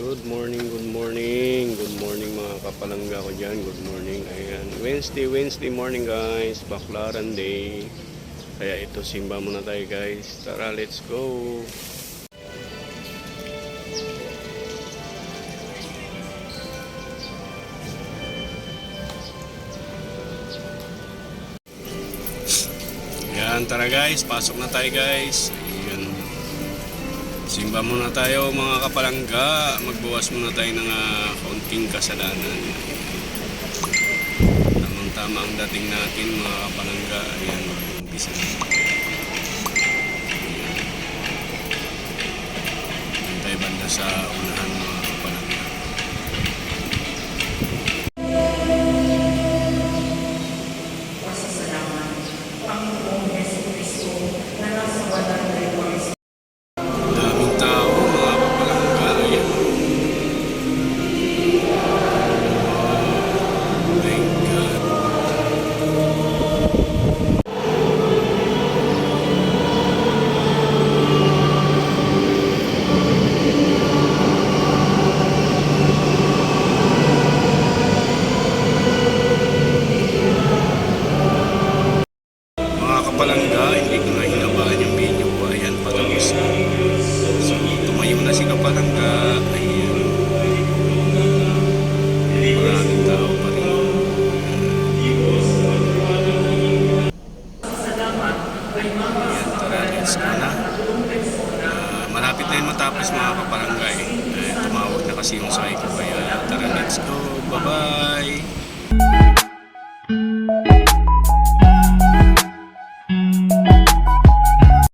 Good morning, good morning. Good morning mga kapalangga ko dyan. Good morning. Ayan. Wednesday, Wednesday morning guys. Baklaran day. Kaya ito, simba muna tayo guys. Tara, let's go. Ayan, tara guys. Pasok na tayo guys. Simba muna tayo mga kapalangga. Magbuwas muna tayo ng ah, kaunting kasalanan. Tamang-tama ang dating natin mga kapalangga. Ayan, mag-umpisa na. Ayan. Ayan tayo banda sa unahan mga kapalangga, hindi ko na hinabahan yung video ko. Ayan, patapos na. So, tumayo na si kapalangga. Ayan. Maraming tao pa rin. Ayan, tara, let's go na. Ah, malapit na yun matapos mga kapalangga eh. Eh, tumawag na kasi yung psycho. Kaya tara, let's go. Bye-bye.